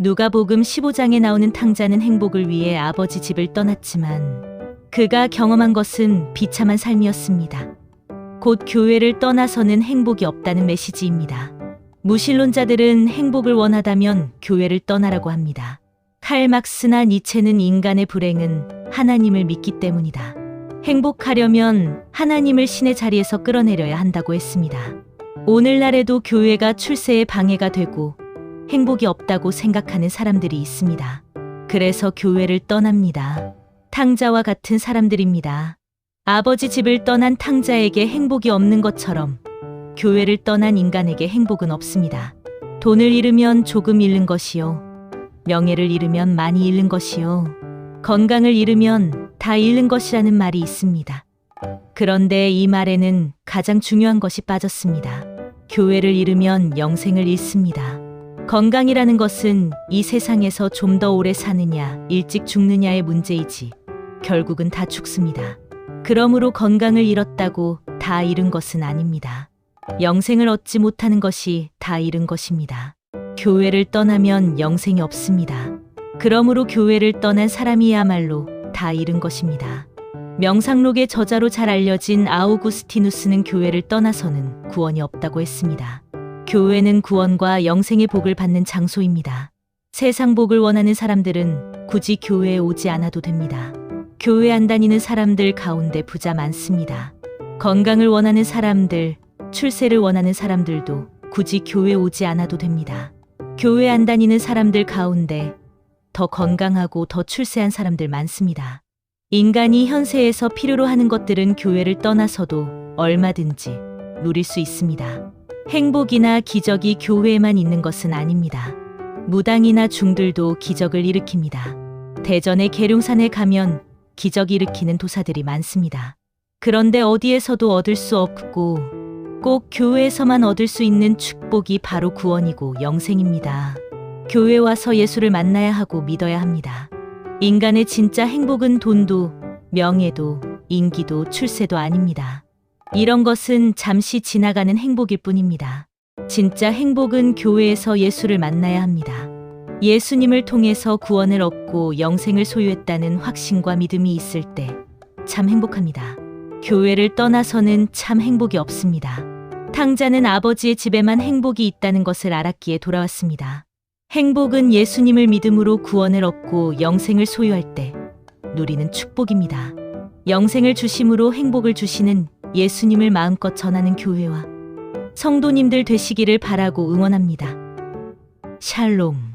누가복음 15장에 나오는 탕자는 행복을 위해 아버지 집을 떠났지만 그가 경험한 것은 비참한 삶이었습니다. 곧 교회를 떠나서는 행복이 없다는 메시지입니다. 무신론자들은 행복을 원하다면 교회를 떠나라고 합니다. 칼 막스나 니체는 인간의 불행은 하나님을 믿기 때문이다. 행복하려면 하나님을 신의 자리에서 끌어내려야 한다고 했습니다. 오늘날에도 교회가 출세의 방해가 되고 행복이 없다고 생각하는 사람들이 있습니다. 그래서 교회를 떠납니다. 탕자와 같은 사람들입니다. 아버지 집을 떠난 탕자에게 행복이 없는 것처럼 교회를 떠난 인간에게 행복은 없습니다. 돈을 잃으면 조금 잃는 것이요. 명예를 잃으면 많이 잃는 것이요. 건강을 잃으면 다 잃는 것이라는 말이 있습니다. 그런데 이 말에는 가장 중요한 것이 빠졌습니다. 교회를 잃으면 영생을 잃습니다. 건강이라는 것은 이 세상에서 좀 더 오래 사느냐, 일찍 죽느냐의 문제이지, 결국은 다 죽습니다. 그러므로 건강을 잃었다고 다 잃은 것은 아닙니다. 영생을 얻지 못하는 것이 다 잃은 것입니다. 교회를 떠나면 영생이 없습니다. 그러므로 교회를 떠난 사람이야말로 다 잃은 것입니다. 명상록의 저자로 잘 알려진 아우구스티누스는 교회를 떠나서는 구원이 없다고 했습니다. 교회는 구원과 영생의 복을 받는 장소입니다. 세상 복을 원하는 사람들은 굳이 교회에 오지 않아도 됩니다. 교회 안 다니는 사람들 가운데 부자 많습니다. 건강을 원하는 사람들, 출세를 원하는 사람들도 굳이 교회 오지 않아도 됩니다. 교회 안 다니는 사람들 가운데 더 건강하고 더 출세한 사람들 많습니다. 인간이 현세에서 필요로 하는 것들은 교회를 떠나서도 얼마든지 누릴 수 있습니다. 행복이나 기적이 교회에만 있는 것은 아닙니다. 무당이나 중들도 기적을 일으킵니다. 대전의 계룡산에 가면 기적 일으키는 도사들이 많습니다. 그런데 어디에서도 얻을 수 없고 꼭 교회에서만 얻을 수 있는 축복이 바로 구원이고 영생입니다. 교회 와서 예수를 만나야 하고 믿어야 합니다. 인간의 진짜 행복은 돈도, 명예도, 인기도, 출세도 아닙니다. 이런 것은 잠시 지나가는 행복일 뿐입니다. 진짜 행복은 교회에서 예수를 만나야 합니다. 예수님을 통해서 구원을 얻고 영생을 소유했다는 확신과 믿음이 있을 때 참 행복합니다. 교회를 떠나서는 참 행복이 없습니다. 탕자는 아버지의 집에만 행복이 있다는 것을 알았기에 돌아왔습니다. 행복은 예수님을 믿음으로 구원을 얻고 영생을 소유할 때 누리는 축복입니다. 영생을 주심으로 행복을 주시는 예수님을 마음껏 전하는 교회와 성도님들 되시기를 바라고 응원합니다. 샬롬.